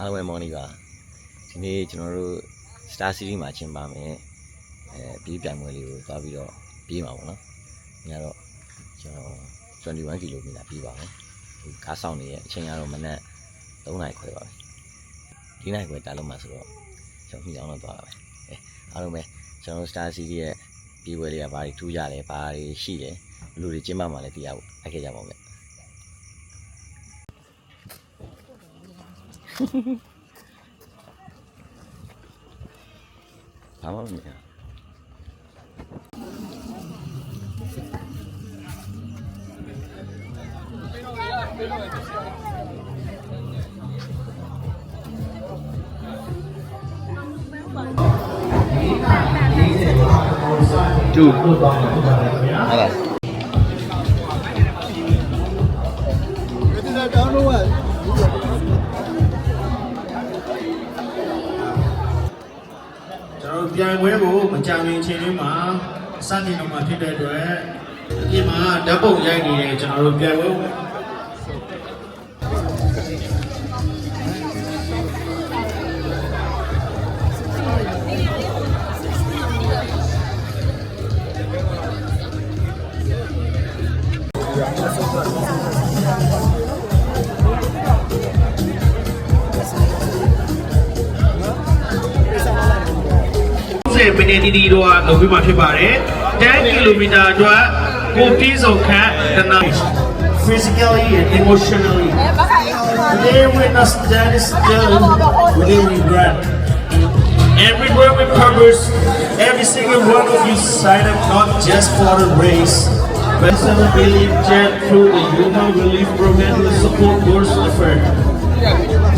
အားလုံးပဲမော်နီပါဒီနေ့ကျွန်တော်တို့ Star Series မှာကျင်းပမယ်အဲပြေးပြိုင်ပွဲလေးကိုသွားပြီးတော့ပြေးမှာပေါ့နော်ညတော့ကျွန်တော်21ကီလိုမီတာပြေးပါမယ်ဒီကားဆောင်နေရဲ့အချိန်ကတော့မနက်3နာရီခွဲပါပဲဒီနိုင်ခွဲတားလုံးမှာဆိုတော့ကျွန်တော်ညောင်းတော့သွားတာပဲအဲအားလုံးပဲကျွန်တော်တို့ Star Series ရဲ့ပြေးပွဲလေးကဘာတွေထူးကြလဲဘာတွေရှိတယ်ဘယ်လိုတွေကျင်းပမှာလဲသိရဖို့အခဲ့ကြပါဦးဗျ ဘာမှမမြင်ဘူးတူလို့တော့ ပါတယ်ခင်ဗျာဟုတ်လားကျွန်တော်တို့ပြန်ခွဲကိုမကြမီအချိန်လေးမှာစတင်တော့မှာဖြစ်တဲ့အတွက်အပြင်မှာဓာတ်ပုံရိုက်နေတဲ့ကျွန်တော်တို့ပြန်ခွဲ မိနစ်တီတီတော့လုပ်ပြီးမှဖြစ်ပါတယ်10ကီလိုမီတာအတွက်ကိုပြည့်စုံခန့်တနာ physically and emotionally today we're not standing still within regret everywhere we purpose every single one of you sign up not just for the race but seven billion jet through the human relief program to support those effort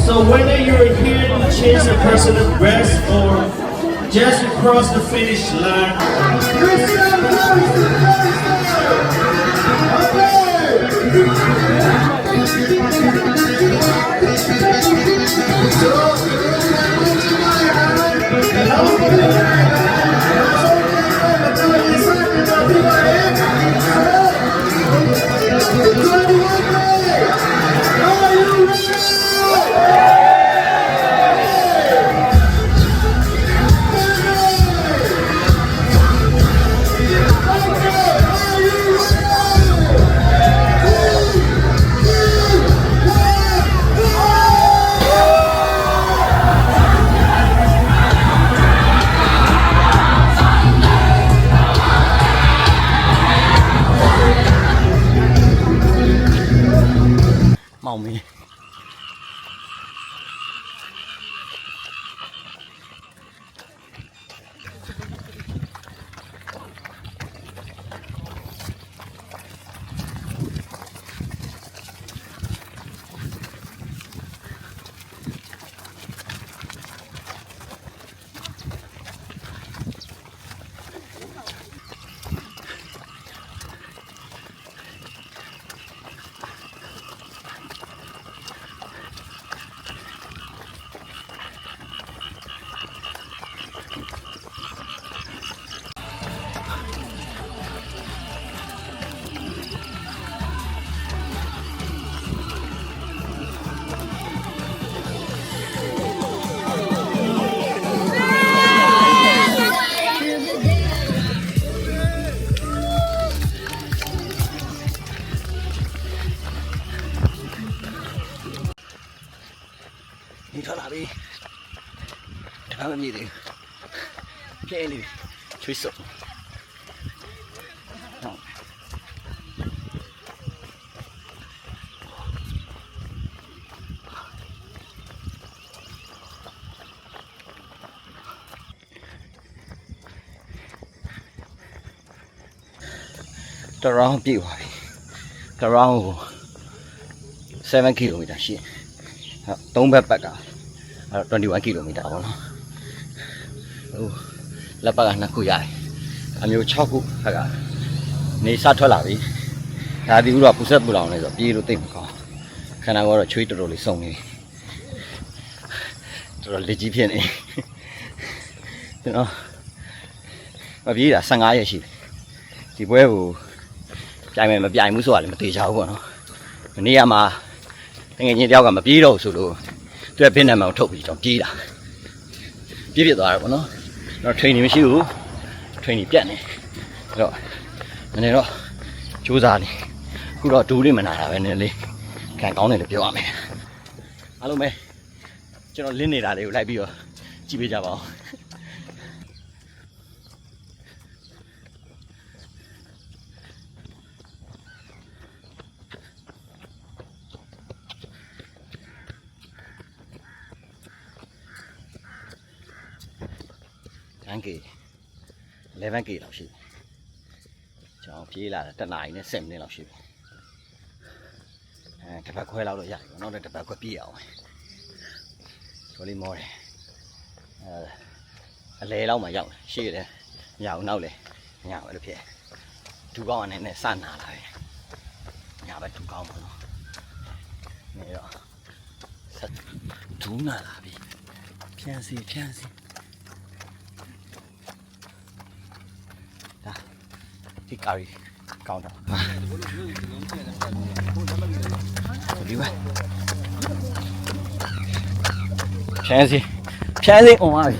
so whether you're here to change a person's breast or just to cross the finish line, ။မော ပြဲနေပြီ။ချွေးစုပ်။ဟုတ်တရောင်းပြည့်သွားပြီတရောင်းကို7ကီလိုမီတာရှိတယ်ဟုတ်သုံးဘက်ဘက်ကအဲ့တော့21ကီလိုမီတာပေါ့နော်ဟို လက်ဘက်ကနှစ်ခုရတယ်အမျိုး6ခုဘက်ကနေစထွက်လာပြီဒါဒီဥတော့ပူဆက်ပူလောင်နေဆိုပြေးလို့သိပ်မကောင်းခန္ဓာကိုယ်ကတော့ချွေးတော်တော်လေးစုံနေပြီတော်တော်လက်ကြီးဖြစ်နေကျွန်တော်မပြေးတာ15ရက်ရှိပြီဒီပွဲကိုပြိုင်မယ်မပြိုင်ဘူးဆိုတာလည်းမသေးချဘူးပေါ့နော်မနေ့ကမှတကယ်ချင်းတယောက်ကမပြေးတော့ဘူးဆိုလို့တသူကဘင်းနံပါတ်ကိုထုတ်ပြီးကျွန်တော်ပြေးတာပြေးပြစ်သွားတာပေါ့နော် တော့ training မရှိဘူး training ပြတ်နေအဲ့တော့နည်းနည်းတော့စူးစမ်းနေအခုတော့ဒူးလေးမနာတာပဲနည်းနည်းလေးခံကောင်းတယ်လို့ပြောရမယ်အားလုံးပဲကျွန်တော်လင်းနေတာလေးကိုလိုက်ပြီးတော့ကြည့်ပေးကြပါဦး 10k 11k လောက်ရှိတယ်ကျွန်တော်ပြေးလာတာတစ်နာရီနဲ့7မိနစ်လောက်ရှိပြီအဲတစ်ပတ်ခွဲလောက်တော့ရတယ်ပေါ့နောက်တစ်ပတ်ခွဲပြေးအောင်ဆိုလေးမောတယ်အဲအလဲလောက်မှရောက်တယ်ရှိရတယ်ညအောင်နောက်လဲညအောင်အဲ့လိုဖြစ်ဒူကောင်းအနေနဲ့စနာလာတယ်ညပဲဒူကောင်းပါတော့နေတော့ဆက်ဒူးနာလာပြီဖြန်းစီဖြန်းစီ ဒီကာရီကောင်းတာဒီပါဖြန်းစီဖြန်းစီအွန်ပါပြီ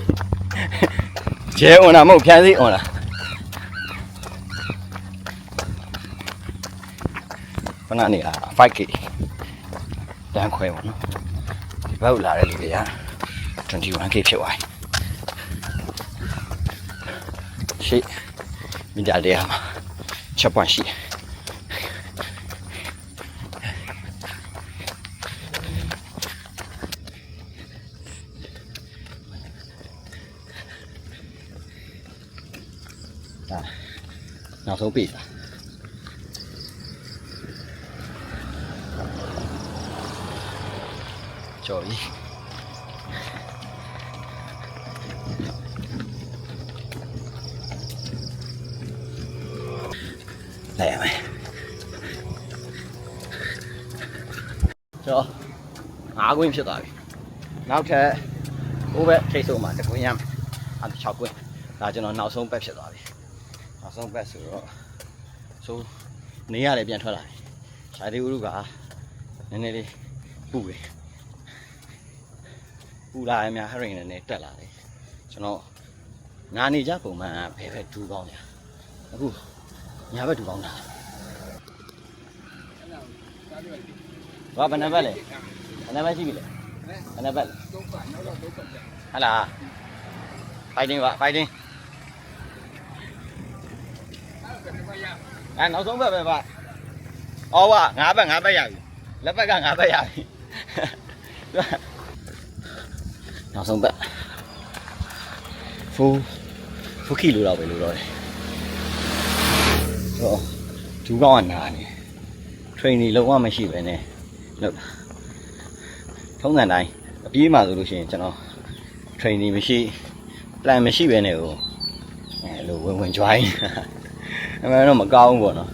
ကျဲအွန်တာမဟုတ်ဖြန်းစီအွန်တာခဏနေလာ 5k တန်းခွဲပါနော်ဒီဘက်ကိုလာတဲ့လူတွေက 21k ဖြစ်သွားပြီရှေ့ မီတာလေးဟာချက်ပွန့်ရှိတယ်ဒါနောက်ဆုံးပေးတာကျော်ပြီလိုက်ရမယ်ကျော်ငါး ကွင်းဖြစ်သွားပြီနောက်ထပ်ဟိုဘက်ထိတ်ဆုံးမှာတစ်ကွင်းရမယ်အဲ6ကွင်းဒါကျွန်တော်နောက်ဆုံးဘက်ဖြစ်သွားပြီနောက်ဆုံးဘက်ဆိုတော့ဆိုနေရတယ်ပြန်ထွက်လာပြီရှာဒီဥရုကနည်းနည်းလေးပူတယ်ပူလာရင်များဟရိန်နဲ့နည်းတက်လာတယ်ကျွန်တော်ငါနေကြပုံမှန်ဘယ်ဘက်ဒူးကောင်းလဲအခုညာဘက်ဒူးကောင်းတာဘာဘယ်နှဘက်လဲဘ ယ်နှဘက်ရှိပြီလဲဘယ်နှဘက်လဲဟလာ fighting ပါ fighting အဲနောက်ဆုံးဘက်ပဲပါအော်ဝငါးဘက်ငါးဘက်ရပြီလက်ဘက်ကငါးဘက်ရပြီနောက်ဆုံးဘက်ဖူဖူခီလိုတော့ပဲလို့တော့တယ်ဟောဒူးကောင်းကနာနေ training လုံးဝမရှိပဲနဲ့လောက်တာ ထုံးစံတိုင်းအပြေးမှဆိုလို့ရှိရင်ကျွန်တော် training မရှိ plan မရှိပဲနဲ့ဟိုအဲလိုဝင်ဝင် join အမှန်တော့မကောင်းဘူးပေါ့နော်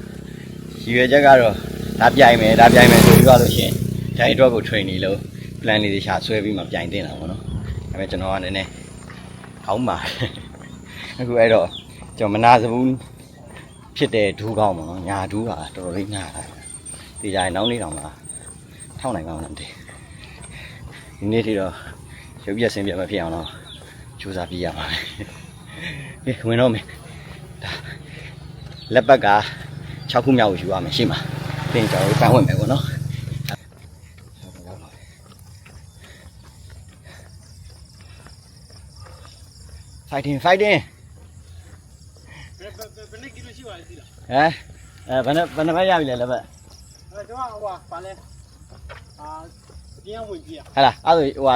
ရည်ရွယ်ချက်ကတော့ဒါပြိုင်မယ်ဒါပြိုင်မယ်ဆိုပြီးတော့လို့ရှိရင်ဒါအတွက်ကို training လို့ plan လေးတွေရှာဆွဲပြီးမှပြိုင်တင်တာပေါ့နော်ဒါပေမဲ့ကျွန်တော်ကနည်းနည်းကောင်းပါအခုအဲ့တော့ကျွန်တော်မနာစဘူးဖြစ်တဲ့ဒူးကောင်းပေါ့နော်ညာဒူးကတော်တော်လေးညာတာဒီကြရင်နောက်နေ့တောင်မှထောက်နိုင်ကောင်းလားမသိ ဒီနေ့ထိတော့ရုပ်ပြက်ဆင်းပြက်မဖြစ်အောင်တော့ကြိုးစားပြီးရပါမယ်ကဲဝင်တော့မယ်ဒါလက်ပတ်က6ခုမြောက်ကိုယူရမယ်ရှေ့မှာသင်ကျွန်တော်တို့ပန်းဝင်မယ်ပေါ့နော် fighting fighting ဘယ်ဘယ်ဘယ်နှစ်ကီလိုရှိပါလဲသိလားဟမ်အဲဘယ်နဲ့ဘယ်နဲ့ပဲရပြီလဲလက်ပတ်အဲကျွန်တော်ဟိုပါလဲအာ ပြင်းဝင်ပြရဟဲ့လားအဲ့ဒါဟိုဟာ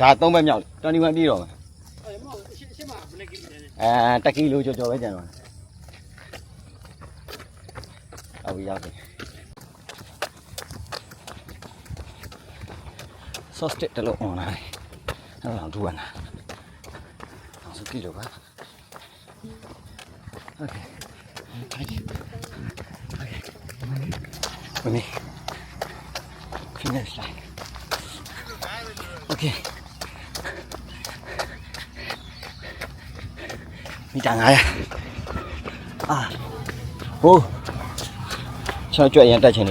ဒါ3ဘက်မြောက်21ပြည့်တော့မယ်အဲမဟုတ်ရှင်းရှင်းမှာဘယ်နှစ်ကီလိုလဲအဲတက်ကီလိုကျော်ကျော်ပဲကျန်တော့အော်ပြီရောက်ပြီ sauce တစ်တလုံး online အဲ့ဒါတော့ဒူဝနာအောင်စကီလိုပါ Okay. Okay. Okay. With me. Finish line. Okay. မိတာ900အာဟိုးချောကြွရင်တက်ချင်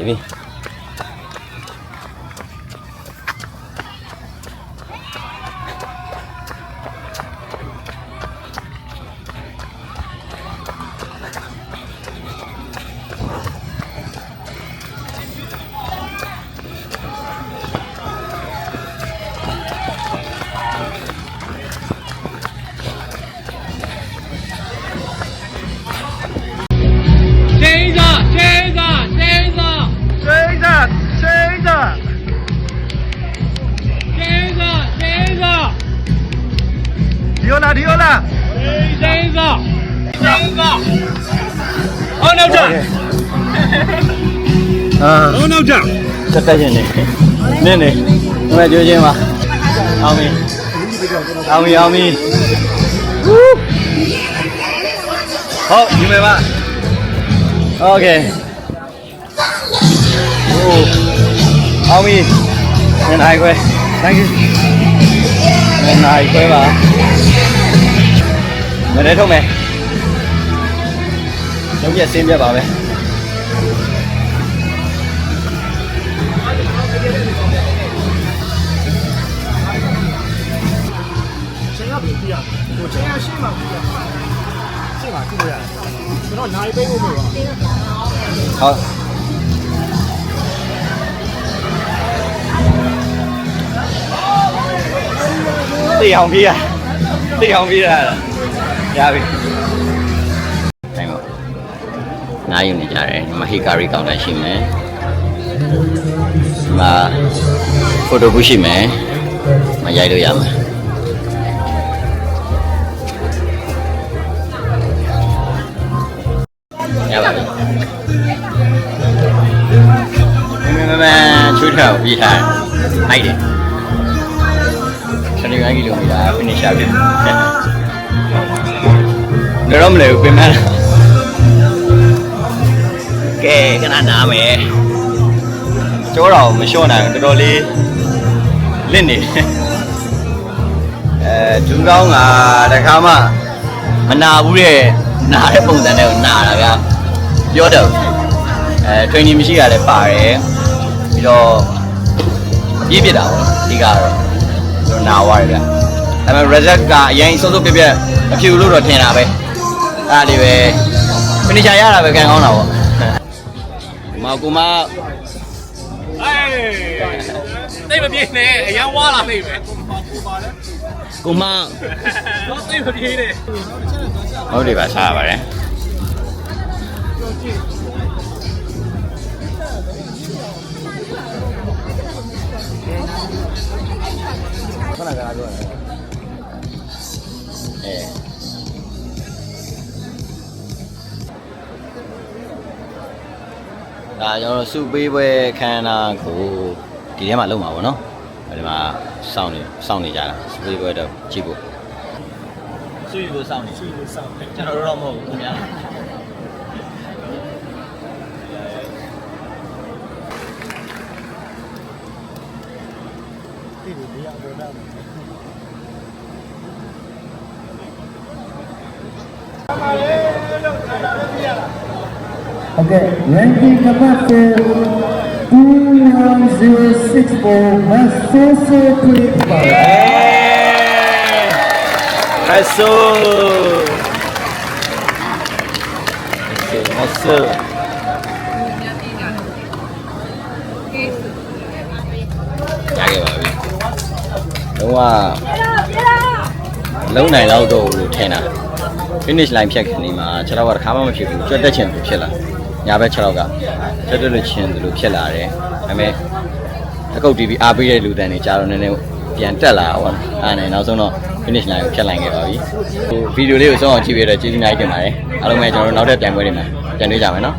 နောက်ကြ အာ အော်နောက်ကြ တက်တက်ရင်နေနေနေဒီမဲ့ကြိုးချင်းပါအောင်ပြီအောင်ပြီအောင်ပြီဟုတ်ဒီမဲ့ပါโอเคโอ้အောင်ပြီငင်နိုင်ခွဲ thank you ငင်နိုင်ခွဲပါမနေ့ထုတ်မယ် လုံးပြစင်းပြပါမယ်ချိန်ရပြီပြရဟိုချိန်ရရှင်းမှာပြရရှင်းမှာကြည့်လို့ရတယ်ကျွန်တော်နိုင်ပေးဖို့မလို့ဟုတ်တေးအောင်ပြေးရ နားယူနေကြတယ်ဒီမှာဟီကာရီကောင်လည်းရှိမယ်ဒီမှာဖိုတိုဘူးရှိမယ်မရိုက်လို့ရမယ်ရပါပြီမမမချွတ်ထောက်ပြီးထားလိုက်တယ်75ကီလိုမီတာ finish ရပြီတော့မလဲပြင်မလား ကဲခဏနားမယ်ကြောတော့မလျှော့နိုင်ဘူးတော်တော်လေးလင့်နေအဲဒူးကောင်းကတခါမှမနာဘူးတဲ့နာတဲ့ပုံစံနဲ့ကိုနာတာဗျာပြောတော့အဲ training မရှိရလဲပါတယ်ပြီးတော့အပြည့်ပြစ်တာပေါ့ဒီကတော့ကျွန်တော်နာသွားတယ်ဗျဒါပေမဲ့ result ကအရင်စိုးစိုးပြက်ပြက်မဖြစ်ဘူးလို့တော့ထင်တာပဲအဲ့ဒါလေးပဲ finisher ရတာပဲကန်ကောင်းတာပေါ့ဒီ မှာကိုမအေးတိတ်မပြေနဲ့အရန်ဝါလာနေပဲကိုမတော့တိတ်မပြေနဲ့ဟုတ်တယ်ပါစားရပါတယ်ခဏကတော့ပြောတယ်အဲ ဒါကျွန်တော်တို့စုပေးပွဲခမ်းနားကိုဒီထဲမှာလုပ်မှာပေါ့နော်ဒီမှာစောင့်နေစောင့်နေကြတာစုပေးပွဲတော့ကြည့်ဖို့စုယူလို့စောင့်နေစီလို့စောင့်တယ်ကျွန်တော်တို့တော့မဟုတ်ဘူးခင်ဗျာဒီလိုနေရာပေါ်တာ Okay, ranking capacity 21064 Masoso Kulitba. မဆိုမဆိုရခဲ့ပါပြီလုံးဝလုံးနိုင်တော့တော့လို့ထင်တာ finish line ဖြတ်ခင်ဒီမှာ6တော့ကတစ်ခါမှမဖြစ်ဘူးကြွက်တက်ချင်သူဖြစ်လာ ညာဘက်6တော့ကကြွက်တက်လို့ချင်းသူလို့ဖြစ်လာတယ်ဒါပေမဲ့အကုတ်တီးပြီးအားပေးတဲ့လူတန်းတွေကြာတော့နည်းနည်းပြန်တက်လာတော့အဲ့နဲ့နောက်ဆုံးတော့ finish line ကိုဖြတ်လိုက်ခဲ့ပါပြီဟိုဗီဒီယိုလေးကိုစောင့်အောင်ကြည့်ပြီးတော့ကျေးဇူးများတင်ပါတယ်အားလုံးပဲကျွန်တော်တို့နောက်ထပ်ပြန်ပွဲတွေမှာပြန်တွေ့ကြမယ်နော်